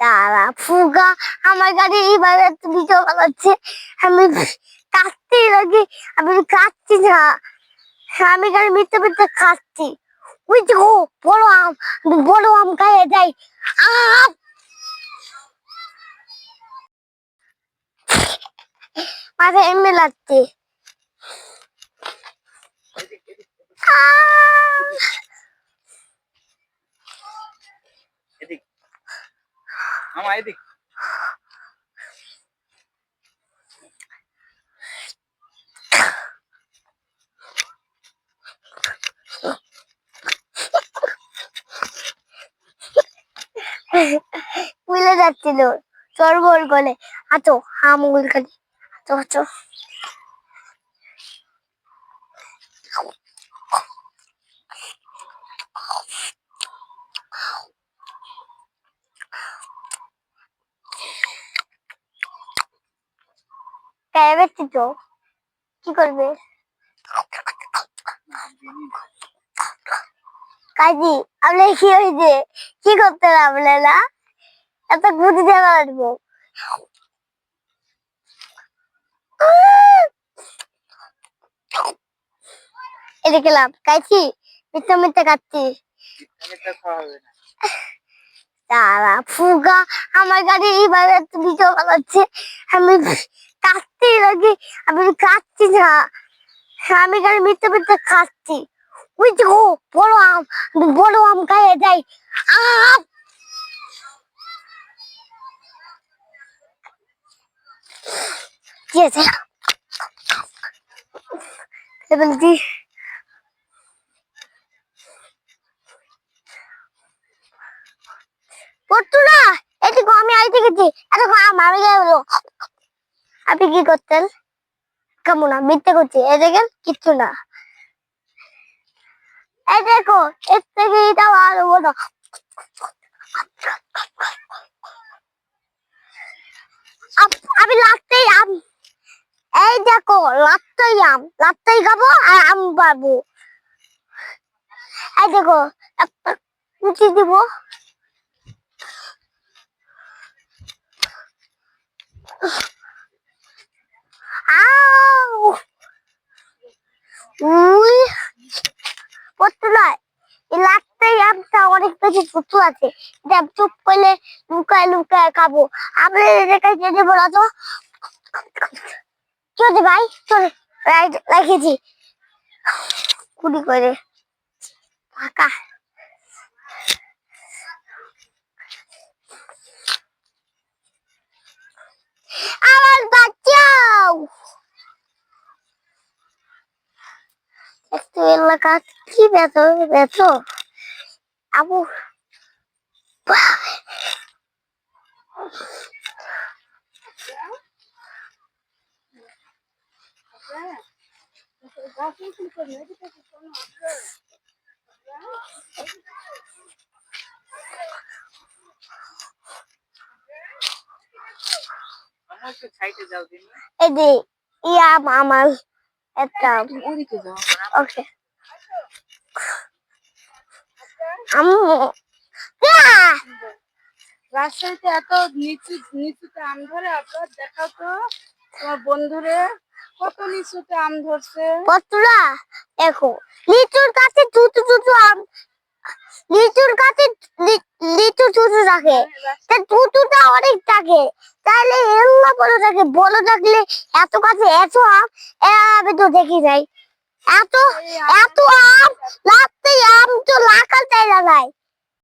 তারা ফুগা, আমার গাড়ি এইভাবে ভিডিও বানাচ্ছে আমি কাটতেই লাগে, আমি কাটছি না। আমি গাড়ি মিথ্যে মিথ্যে কাটছি ওই যে ও বড় আম বড় আম খাইয়ে যাই আম! মাথায় এমনি লাগছে আহ! এদিক মামা এদিক। মিলে যাচ্ছিল। চরবর গলে। আতো হামগুল খালি আতো আতো ক্যাবেছি তো কি করবে? কাজী আপনি কি হয়েছে? কি করতে পারলে না এত খাচ্ছি এটা খাওয়া হবে না তারা ফুগা, আমার গাড়ি এইভাবে আমি কাটতেই লাগে, আমি কাটছি না। আমি গাড়ি মিথ্যে মিথ্যে খাচ্ছি ওই যে ও বড় আম বড় আম খাইয়ে যাই আম! না এদিকে আমি আইতে গেছি। এত আমার গেল আপনি কি করতেন? কেমন মিথ্যে করছি। এই দেখেন, কিচ্ছু না। এই দেখো, এর থেকে এটা ভালো বলো আমি লাত্তেই আম। এই দেখো, লাত্তাই আম। লাত্তাই খাব আর আম পাবো। এই দেখো, একটা কুচি দিব। উই পড়তে নয়। এই লাটটাই আমটা অনেক বেশি ছোট আছে। এটা চুপ করলে লুকায় লুকায় খাব। আপনি এটাকে যেতে বলো তো। চলে ভাই, চল। রেখেছি। কুড়ি করে। ফাঁকা আমার বাচ্চাও এলাকা কি বেতো বেতো আবু এই যে ইয়া আমার একটা ওকে আম্মু। রাজশাহীতে এত নিচু নিচুতে আম ধরে আপনার দেখাও তো তোমার বন্ধুরে। কত নিচুতে আম ধরছে। পত্রা দেখো লিচুর কাছে চুচু চুচু আম লিচুর কাছে লিচু চুচু থাকে। তা চুচুটা অনেক থাকে। তাহলে এল্লা বড় থাকে বড় থাকলে এত কাছে এত আম এ আমি তো দেখি নাই। এত এত আম লাগতে আম তো লাখাল তাই লাগায়